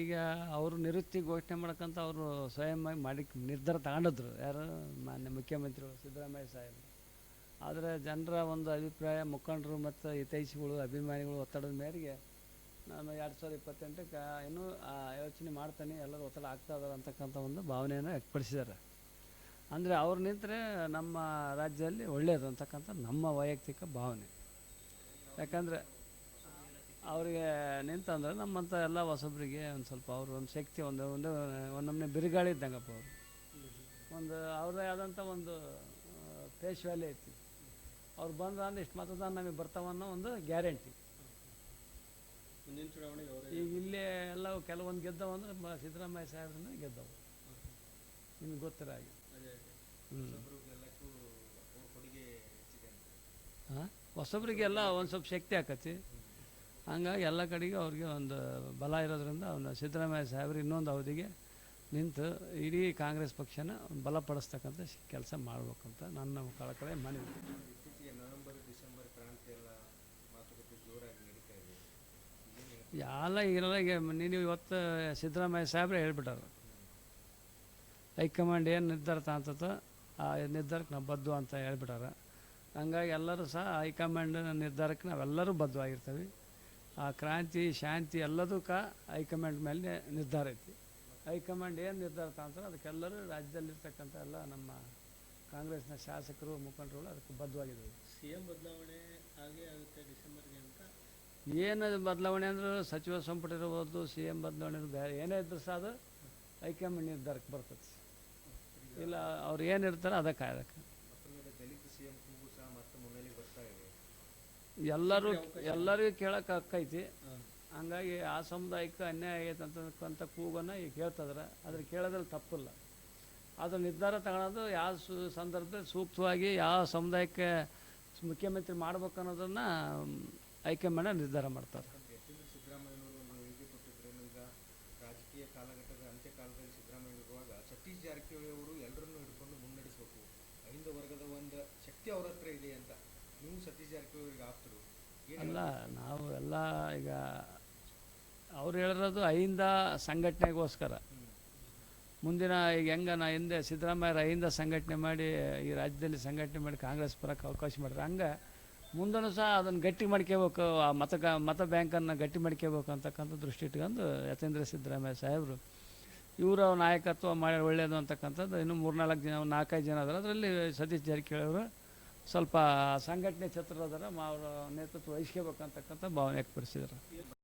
ಈಗೀಗ ಅವರು ನಿವೃತ್ತಿ ಘೋಷಣೆ ಮಾಡ್ಕಂತ ಅವರು ಸ್ವಯಂವಾಗಿ ಮಾಡಿ ನಿರ್ಧಾರ ತಗೊಂಡಿದ್ರು. ಯಾರು? ಮಾನ್ಯ ಮುಖ್ಯಮಂತ್ರಿಗಳು, ಸಿದ್ದರಾಮಯ್ಯ ಸಾಹೇಬರು. ಆದರೆ ಜನರ ಒಂದು ಅಭಿಪ್ರಾಯ, ಮುಖಂಡರು ಮತ್ತು ಹಿತೈಷಿಗಳು, ಅಭಿಮಾನಿಗಳು ಒತ್ತಡದ ಮೇರೆಗೆ ನಾನು ಎರಡು ಸಾವಿರದ ಇಪ್ಪತ್ತೆಂಟಕ್ಕೆ ಇನ್ನೂ ಯೋಚನೆ ಮಾಡ್ತಾನೆ, ಎಲ್ಲರೂ ಒತ್ತಡ ಆಗ್ತಾ ಇದಾರೆ ಅಂತಕ್ಕಂಥ ಒಂದು ಭಾವನೆಯನ್ನು ವ್ಯಕ್ತಪಡಿಸಿದ್ದಾರೆ. ಅಂದರೆ ಅವ್ರು ನಿಂತರೆ ನಮ್ಮ ರಾಜ್ಯದಲ್ಲಿ ಒಳ್ಳೆಯದು ಅಂತಕ್ಕಂಥ ನಮ್ಮ ವೈಯಕ್ತಿಕ ಭಾವನೆ. ಯಾಕಂದರೆ ಅವರಿಗೆ ನಿಂತಂದ್ರೆ ನಮ್ಮಂಥ ಎಲ್ಲ ಹೊಸಬ್ರಿಗೆ ಒಂದು ಸ್ವಲ್ಪ ಅವರು ಒಂದು ಶಕ್ತಿ ಒಂದು ಒಂದು ಒಂದೊಮ್ಮೆ ನಮ್ಮನೆ ಬಿರುಗಾಳಿ ಇದ್ದಂಗಪ್ಪ ಅವರು. ಒಂದು ಅವ್ರದ್ದೇ ಆದಂಥ ಒಂದು ಫೇಸ್ ವ್ಯಾಲಿ ಐತಿ. ಅವ್ರು ಬಂದ್ರೆ ಅಂದ್ರೆ ಇಷ್ಟು ಮತದಾನ ನಮಗೆ ಬರ್ತಾವನ್ನೋ ಒಂದು ಗ್ಯಾರಂಟಿ ಈಗ ಇಲ್ಲೇ ಎಲ್ಲ ಕೆಲವೊಂದು ಗೆದ್ದವು ಅಂದ್ರೆ ಸಿದ್ದರಾಮಯ್ಯ ಸಾಹೇಬ್ರನ್ನ ಗೆದ್ದವು. ನಿಮ್ಗೆ ಗೊತ್ತಿರ ಹಾಗೆ. ಹಾಂ? ಹೊಸಬ್ರಿಗೆಲ್ಲ ಒಂದು ಸ್ವಲ್ಪ ಶಕ್ತಿ ಆಕತಿ. ಹಂಗಾಗಿ ಎಲ್ಲ ಕಡೆಗೆ ಅವ್ರಿಗೆ ಒಂದು ಬಲ ಇರೋದ್ರಿಂದ ಅವನು ಸಿದ್ದರಾಮಯ್ಯ ಸಾಹೇಬ್ರು ಇನ್ನೊಂದು ಅವಧಿಗೆ ನಿಂತು ಇಡೀ ಕಾಂಗ್ರೆಸ್ ಪಕ್ಷನ ಬಲಪಡಿಸ್ತಕ್ಕಂಥ ಕೆಲಸ ಮಾಡ್ಬೇಕಂತ ನನ್ನ ಕಳಕಳೆ ಮನವಿ. ಎಲ್ಲ ಈಗ ನೀನು ಇವತ್ತು ಸಿದ್ದರಾಮಯ್ಯ ಸಾಹೇಬ್ರೆ ಹೇಳ್ಬಿಟ್ಟಾರೆ ಹೈಕಮಾಂಡ್ ಏನು ನಿರ್ಧಾರ ತಾಂತತ ಆ ನಿರ್ಧಾರಕ್ಕೆ ನಾವು ಬದ್ದು ಅಂತ ಹೇಳ್ಬಿಟ್ಟಾರ ಹಂಗಾಗಿ ಎಲ್ಲರೂ ಸಹ ಹೈಕಮಾಂಡ್ ನಿರ್ಧಾರಕ್ಕೆ ನಾವೆಲ್ಲರೂ ಬದ್ಧವಾಗಿರ್ತೀವಿ. ಆ ಕ್ರಾಂತಿ ಶಾಂತಿ ಎಲ್ಲದಕ್ಕ ಹೈಕಮಾಂಡ್ ಮೇಲೆ ನಿರ್ಧಾರ ಐತಿ. ಹೈಕಮಾಂಡ್ ಏನು ನಿರ್ಧಾರ ತಾಂತಾರೆ ಅದಕ್ಕೆಲ್ಲರೂ ರಾಜ್ಯದಲ್ಲಿರ್ತಕ್ಕಂಥ ಎಲ್ಲ ನಮ್ಮ ಕಾಂಗ್ರೆಸ್ನ ಶಾಸಕರು ಮುಖಂಡರುಗಳು ಅದಕ್ಕೆ ಬದ್ಧವಾಗಿದ್ದವು ಸಿ ಎಂ ಬದಲಾವಣೆ ಹಾಗೆ ಆಗುತ್ತೆ ಡಿಸೆಂಬರ್ಗೆ ಅಂತ? ಏನು ಬದಲಾವಣೆ ಅಂದ್ರೆ ಸಚಿವ ಸಂಪುಟ ಇರ್ಬೋದು ಸಿ ಎಂ ಬದಲಾವಣೆ ಬೇರೆ ಏನೇ ಇದ್ರೂ ಸಹ ಅದು ಹೈಕಮಾಂಡ್ ನಿರ್ಧಾರಕ್ಕೆ ಬರ್ತದೆ. ಇಲ್ಲ ಅವ್ರು ಏನು ಇರ್ತಾರೆ ಅದಕ್ಕೆ ಅದಕ್ಕೆ ಮತ್ತೊಂದು ದಲಿತ ಸಿ ಎಂ ಕೂಗು ಸಹ ಮತ್ತೆ ಮುನ್ನೆಲೆಗೆ ಬರ್ತಾ ಇದೆ ಎಲ್ಲರೂ ಎಲ್ಲರಿಗೂ ಕೇಳೋಕೆ ಹಕ್ಕೈತಿ. ಹಂಗಾಗಿ ಆ ಸಮುದಾಯಕ್ಕೆ ಅನ್ಯಾಯ ಆಗೈತೆ ಅಂತಕ್ಕಂಥ ಕೂಗನ್ನು ಈಗ ಹೇಳ್ತಿದ್ರೆ. ಅದ್ರ ಕೇಳೋದ್ರಲ್ಲಿ ತಪ್ಪಿಲ್ಲ. ಅದು ನಿರ್ಧಾರ ತಗೊಳೋದು ಯಾವ ಸು ಸಂದರ್ಭದಲ್ಲಿ ಸೂಕ್ತವಾಗಿ ಯಾವ ಸಮುದಾಯಕ್ಕೆ ಮುಖ್ಯಮಂತ್ರಿ ಮಾಡ್ಬೇಕು ಅನ್ನೋದನ್ನು ಹೈಕಮಾಂಡ್ ನಿರ್ಧಾರ ಮಾಡ್ತಾರೆ. ರಾಜಕೀಯ ಕಾಲಘಟ್ಟದ ಅಂತ್ಯ ಕಾಲದಲ್ಲಿ ಸಿದ್ದರಾಮಯ್ಯ ಇರುವಾಗ ಸತೀಶ್ ಜಾರಕಿಹೊಳಿ ಅವರು ಎಲ್ಲರನ್ನೂ ಹಿಡ್ಕೊಂಡು ಮುನ್ನಡೆಸಬೇಕು. ಅಹಿಂದ ವರ್ಗದ ಒಂದು ಶಕ್ತಿ ಅವ್ರ ಹತ್ರ ಇದೆ ಅಂತ. ಅಲ್ಲ ನಾವು ಎಲ್ಲ ಈಗ ಅವ್ರು ಹೇಳಿರೋದು ಅಹಿಂದ ಸಂಘಟನೆಗೋಸ್ಕರ. ಮುಂದಿನ ಈಗ ಹೆಂಗೆ ನಾ ಹಿಂದೆ ಸಿದ್ದರಾಮಯ್ಯ ಅಹಿಂದ ಸಂಘಟನೆ ಮಾಡಿ ಈ ರಾಜ್ಯದಲ್ಲಿ ಸಂಘಟನೆ ಮಾಡಿ ಕಾಂಗ್ರೆಸ್ ಬರೋಕ್ಕೆ ಅವಕಾಶ ಮಾಡಿದ್ರೆ ಹಂಗೆ ಮುಂದೂ ಸಹ ಅದನ್ನು ಗಟ್ಟಿ ಮಾಡ್ಕೋಬೇಕು ಆ ಮತ ಮತ ಬ್ಯಾಂಕನ್ನು ಗಟ್ಟಿ ಮಾಡ್ಕೋಬೇಕು ಅಂತಕ್ಕಂಥ ದೃಷ್ಟಿ ಇಟ್ಕೊಂಡು ಯತೇಂದ್ರ ಸಿದ್ದರಾಮಯ್ಯ ಸಾಹೇಬರು ಇವರ ನಾಯಕತ್ವ ಮಾಡಿ ಒಳ್ಳೆಯದು ಅಂತಕ್ಕಂಥದ್ದು. ಇನ್ನು ಮೂರ್ನಾಲ್ಕು ಜನ ನಾಲ್ಕೈದು ಜನ ಅದಾರ. ಅದರಲ್ಲಿ ಸತೀಶ್ ಜಾರಕಿಹೊಳಿ ಅವರು ಸ್ವಲ್ಪ ಸಂಘಟನೆ ಛತ್ರದರ ಅವರ ನೇತೃತ್ವ ವಹಿಸ್ಕೋಬೇಕಂತಕ್ಕಂಥ ಭಾವನೆ ವ್ಯಕ್ತಪಡಿಸಿದ್ದಾರೆ.